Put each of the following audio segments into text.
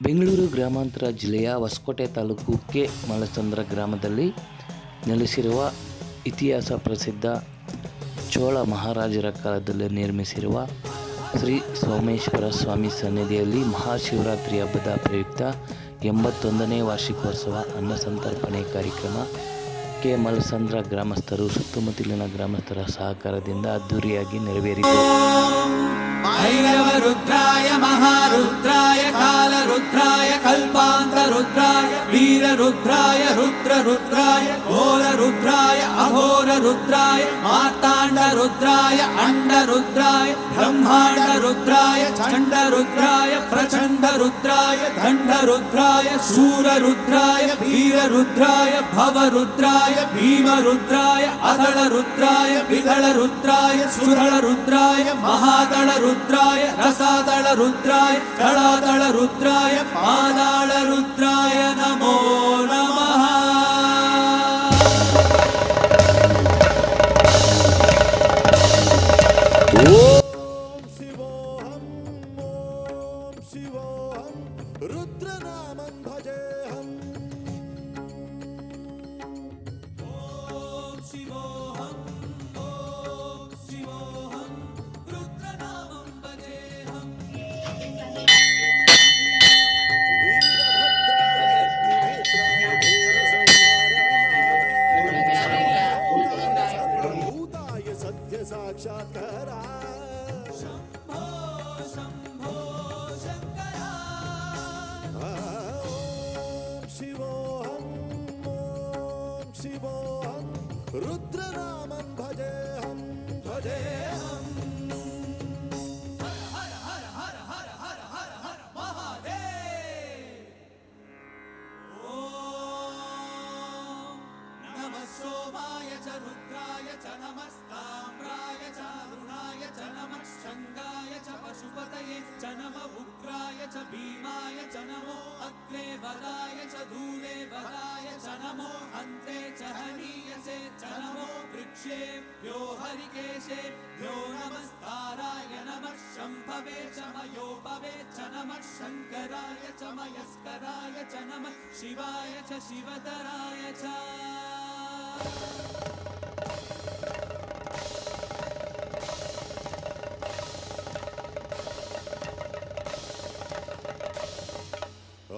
ಬೆಂಗಳೂರು ಗ್ರಾಮಾಂತರ ಜಿಲ್ಲೆಯ ಹೊಸಕೋಟೆ ತಾಲೂಕು ಕೆ. ಮಲಸಂದ್ರ ಗ್ರಾಮದಲ್ಲಿ ನೆಲೆಸಿರುವ ಇತಿಹಾಸ ಪ್ರಸಿದ್ಧ ಚೋಳ ಮಹಾರಾಜರ ಕಾಲದಲ್ಲಿ ನಿರ್ಮಿಸಿರುವ ಶ್ರೀ ಸೋಮೇಶ್ವರ ಸ್ವಾಮಿ ಸನ್ನಿಧಿಯಲ್ಲಿ ಮಹಾಶಿವರಾತ್ರಿ ಹಬ್ಬದ ಪ್ರಯುಕ್ತ ಎಂಬತ್ತೊಂದನೇ ವಾರ್ಷಿಕೋತ್ಸವ ಅನ್ನಸಂತರ್ಪಣೆ ಕಾರ್ಯಕ್ರಮ ಕೆ. ಮಲಸಂದ್ರ ಗ್ರಾಮಸ್ಥರು ಸುತ್ತಮುತ್ತಲಿನ ಗ್ರಾಮಸ್ಥರ ಸಹಕಾರದಿಂದ ಅದ್ದೂರಿಯಾಗಿ ನೆರವೇರಿತು. भैरवरुद्राय महारुद्राय कालरुद्राय कल्पान्तरुद्राय वीररुद्राय रुद्ररुद्राय घोररुद्राय अघोररुद्राय मार्ताण्डरुद्राय अण्डरुद्राय ब्रह्माण्डरुद्राय चण्डरुद्राय प्रचण्डरुद्राय दण्डरुद्राय शूररुद्राय वीररुद्राय भवरुद्राय भीमरुद्राय अदळरुद्राय विदळरुद्राय सुरळरुद्राय महादळरुद्राय ருத்ராய ரசாதள ருத்ராய கலாதள ருத்ராய பாதாள ருத்ராய நமோ. शिवोऽहं ॐ शिवोऽहं रुद्रनामं च भीमाय च नमो अग्रे वदाय च धूले वदाय च नमो अन्ते च हनीयसे च नमो वृक्षेभ्यो हरिकेशेभ्यो नमस्ताराय नमः शम्भवे च मयोपवे च नमः शङ्कराय च मयस्कराय च नमः शिवाय च शिवतराय च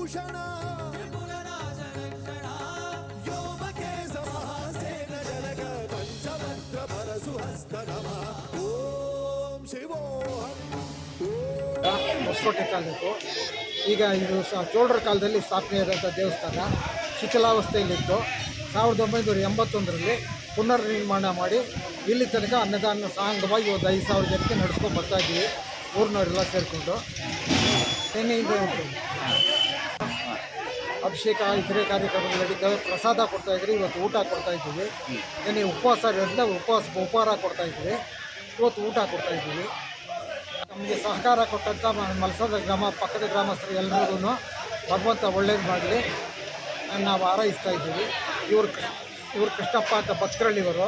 ಭೂಷಣ ಹೊಸಕೋಟೆ ಈಗ ಇದು ಚೋಳರ ಕಾಲದಲ್ಲಿ ಸ್ಥಾಪನೆ ಆದಂಥ ದೇವಸ್ಥಾನ ಶಿಥಿಲಾವಸ್ಥೆಯಲ್ಲಿತ್ತು. ಸಾವಿರದ ಒಂಬೈನೂರ ಎಂಬತ್ತೊಂದರಲ್ಲಿ ಪುನರ್ ನಿರ್ಮಾಣ ಮಾಡಿ ಇಲ್ಲಿ ತನಕ ಅನ್ನದಾನ ಸಾಂಗವಾಗಿ ಒಂದು ಐದು ಸಾವಿರ ಜನಕ್ಕೆ ನಡೆಸ್ಕೊಂಡು ಬರ್ತಾಯಿದ್ದೀವಿ ಊರಿನವರೆಲ್ಲ ಸೇರಿಕೊಂಡು. ನಿನ್ನೆಯಿಂದ ಅಭಿಷೇಕ ಇತರೆ ಕಾರ್ಯಕ್ರಮಗಳು ನಡೀತವೆ ಪ್ರಸಾದ ಕೊಡ್ತಾ ಇದ್ರಿ ಇವತ್ತು ಊಟ ಕೊಡ್ತಾ ಇದ್ದೀವಿ. ನಿನ್ನೆ ಉಪವಾಸ ಇರೋದ್ರಿಂದ ಉಪವಾಸ, ಉಪಹಾರ ಕೊಡ್ತಾ ಇದ್ದೀವಿ. ಇವತ್ತು ಊಟ ಕೊಡ್ತಾ ಇದ್ದೀವಿ. ನಮಗೆ ಸಹಕಾರ ಕೊಟ್ಟಂಥ ಮಲಸದ ಗ್ರಾಮ, ಪಕ್ಕದ ಗ್ರಾಮಸ್ಥರು ಎಲ್ಲರಿಗೂ ಭಗವಂತ ಒಳ್ಳೇದು ಮಾಡಲಿ ನಾವು ಹಾರೈಸ್ತಾ ಇದ್ದೀವಿ. ಇವರು ಇವರು ಕೃಷ್ಣಪ್ಪ ಅಂತ ಭಕ್ತರಳ್ಳಿವರು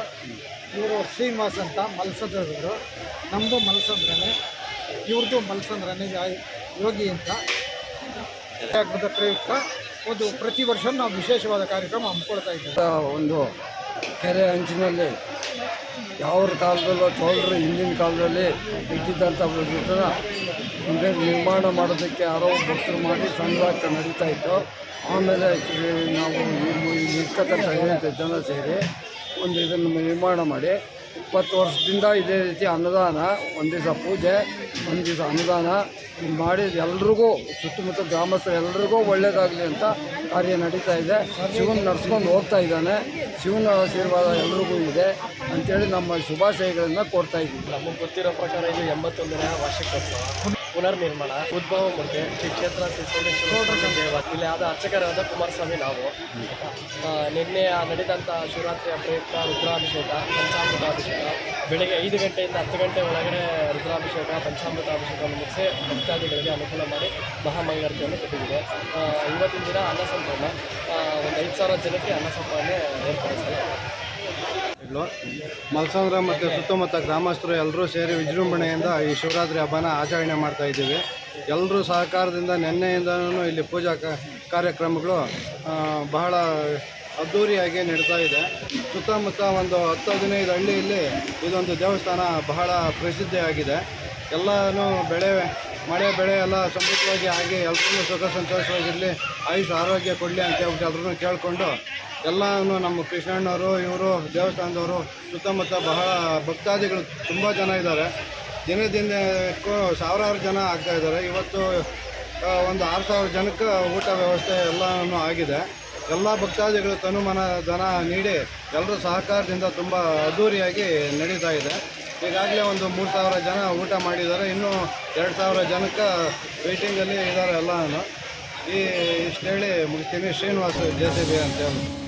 ಇವರು. ಶ್ರೀನಿವಾಸ್ ಅಂತ ಮಲಸದವರು ನಮ್ಮದು ಮಲಸಂದ್ರನೇ. ಇವ್ರದ್ದು ಮಲಸಂದ್ರನೇ ಯೋಗಿ ಅಂತ. ಪ್ರಯುಕ್ತ ಒಂದು ಪ್ರತಿ ವರ್ಷ ನಾವು ವಿಶೇಷವಾದ ಕಾರ್ಯಕ್ರಮ ಹಮ್ಮಿಕೊಳ್ತಾ ಇದ್ದೇವೆ ಒಂದು ಕೆರೆ ಅಂಚಿನಲ್ಲಿ ಯಾವ ಕಾಲದಲ್ಲೂ ಚೋಳರು ಹಿಂದಿನ ಕಾಲದಲ್ಲಿ ಇದ್ದಿದ್ದಂಥ ಒಂದು ಮುಂದೆ ನಿರ್ಮಾಣ ಮಾಡೋದಕ್ಕೆ ಯಾರೋ ಭಕ್ತರು ಮಾಡಿ ಸಂಘ ನಡೀತಾ ಇತ್ತು ಆಮೇಲೆ ನಾವು ಇರ್ತಕ್ಕಂಥ ಜನ ಸೇರಿ ಒಂದು ಇದನ್ನು ನಿರ್ಮಾಣ ಮಾಡಿ ಇಪ್ಪತ್ತು ವರ್ಷದಿಂದ ಇದೇ ರೀತಿ ಅನ್ನದಾನ, ಒಂದು ದಿವಸ ಪೂಜೆ, ಒಂದು ದಿವಸ ಅನ್ನದಾನ ಇದು ಮಾಡಿ ಎಲ್ರಿಗೂ, ಸುತ್ತಮುತ್ತ ಗ್ರಾಮಸ್ಥರು ಎಲ್ರಿಗೂ ಒಳ್ಳೆಯದಾಗಲಿ ಅಂತ ಕಾರ್ಯ ನಡೀತಾ ಇದೆ. ಶಿವನ ನಡೆಸ್ಕೊಂಡು ಹೋಗ್ತಾ ಇದ್ದಾನೆ. ಶಿವನ ಆಶೀರ್ವಾದ ಎಲ್ರಿಗೂ ಇದೆ ಅಂತೇಳಿ ನಮ್ಮ ಶುಭಾಶಯಗಳನ್ನು ಕೊಡ್ತಾ ಇದ್ದೀವಿ. ನಮಗೆ ಗೊತ್ತಿರೋ ಪ್ರಕಾರ ಇದು ಎಂಬತ್ತೊಂದನೇ ವಾರ್ಷಿಕೋತ್ಸವ. ಪುನರ್ನಿರ್ಮಾಣ ಉದ್ಭವ ಮೂರ್ತಿ ಶ್ರೀ ಕ್ಷೇತ್ರ ಶ್ರೀ ಸೋಮೇಶ್ವರ ದೇವ ಇಲ್ಲಿ ಆದ ಅರ್ಚಕರಾದ ಕುಮಾರಸ್ವಾಮಿ ನಾವು. ನಿನ್ನೆ ನಡೆದಂತಹ ಶಿವರಾತ್ರಿಯ ಪ್ರಯುಕ್ತ ರುದ್ರಾಭಿಷೇಕ ಪಂಚಾಮೃತಾಭಿಷೇಕ ಬೆಳಗ್ಗೆ ಐದು ಗಂಟೆಯಿಂದ ಹತ್ತು ಗಂಟೆ ಒಳಗಡೆ ರುದ್ರಾಭಿಷೇಕ ಪಂಚಾಮೃತಾಭಿಷೇಕವನ್ನು ಮುಗಿಸಿ ಭಕ್ತಾದಿಗಳಿಗೆ ಅನುಕೂಲ ಮಾಡಿ ಮಹಾಮಂಗಳಾರತಿಯನ್ನು ಕೊಟ್ಟಿದ್ದೀವಿ. ಇವತ್ತಿನ ದಿನ ಅನ್ನ ಸಂಪನ್ನ ಒಂದು ಐದು ಸಾವಿರ ಜನಕ್ಕೆ ಅನ್ನ ಸಂಪಾದನೆ ಏರ್ಪಡಿಸಲಾಗಿದೆ ಇದ್ಲು. ಮಲ್ಸಂದ್ರ ಮತ್ತು ಸುತ್ತಮುತ್ತ ಗ್ರಾಮಸ್ಥರು ಎಲ್ಲರೂ ಸೇರಿ ವಿಜೃಂಭಣೆಯಿಂದ ಈ ಶಿವರಾತ್ರಿ ಹಬ್ಬನ ಆಚರಣೆ ಮಾಡ್ತಾ ಇದ್ದೀವಿ. ಎಲ್ಲರೂ ಸಹಕಾರದಿಂದ, ನಿನ್ನೆಯಿಂದನೂ ಇಲ್ಲಿ ಪೂಜಾ ಕಾರ್ಯಕ್ರಮಗಳು ಬಹಳ ಅದ್ಧೂರಿಯಾಗಿ ನಡೀತಾ ಇದೆ. ಸುತ್ತಮುತ್ತ ಒಂದು ಹತ್ತು ಹದಿನೈದು ಹಳ್ಳಿಯಲ್ಲಿ ಇದೊಂದು ದೇವಸ್ಥಾನ ಬಹಳ ಪ್ರಸಿದ್ಧಿಯಾಗಿದೆ. ಎಲ್ಲನೂ ಬೆಳೆ, ಮಳೆ, ಬೆಳೆ ಎಲ್ಲ ಸಮೃದ್ಧವಾಗಿ ಆಗಿ ಎಲ್ಲರೂ ಸುಖ ಸಂತೋಷವಾಗಿರಲಿ, ಆಯುಷ್ ಆರೋಗ್ಯ ಕೊಡಲಿ ಅಂತ ಹೇಳ್ಬಿಟ್ಟು ಎಲ್ಲರೂ ಕೇಳಿಕೊಂಡು ಎಲ್ಲನೂ ನಮ್ಮ ಕೃಷ್ಣಣ್ಣವರು, ಇವರು, ದೇವಸ್ಥಾನದವರು ಸುತ್ತಮುತ್ತ ಬಹಳ ಭಕ್ತಾದಿಗಳು ತುಂಬ ಜನ ಇದ್ದಾರೆ. ದಿನ ದಿನಕ್ಕೂ ಸಾವಿರಾರು ಜನ ಆಗ್ತಾ ಇದ್ದಾರೆ. ಇವತ್ತು ಒಂದು ಆರು ಸಾವಿರ ಜನಕ್ಕೆ ಊಟ ವ್ಯವಸ್ಥೆ ಎಲ್ಲನೂ ಆಗಿದೆ. ಎಲ್ಲ ಭಕ್ತಾದಿಗಳು ತನುಮನ ಜನ ನೀಡಿ ಎಲ್ಲರೂ ಸಹಕಾರದಿಂದ ತುಂಬ ಅದ್ದೂರಿಯಾಗಿ ನಡೀತಾ ಇದೆ. ಈಗಾಗಲೇ ಒಂದು ಮೂರು ಸಾವಿರ ಜನ ಊಟ ಮಾಡಿದ್ದಾರೆ. ಇನ್ನೂ ಎರಡು ಸಾವಿರ ಜನಕ್ಕೆ ವೆಯ್ಟಿಂಗಲ್ಲಿ ಇದ್ದಾರೆ ಎಲ್ಲನೂ. ಈ ಇಷ್ಟು ಹೇಳಿ ಮುಗಿಸ್ತೀನಿ. ಶ್ರೀನಿವಾಸ ಜೆ ಸಿ ಬಿ ಅಂತ ಹೇಳಿ.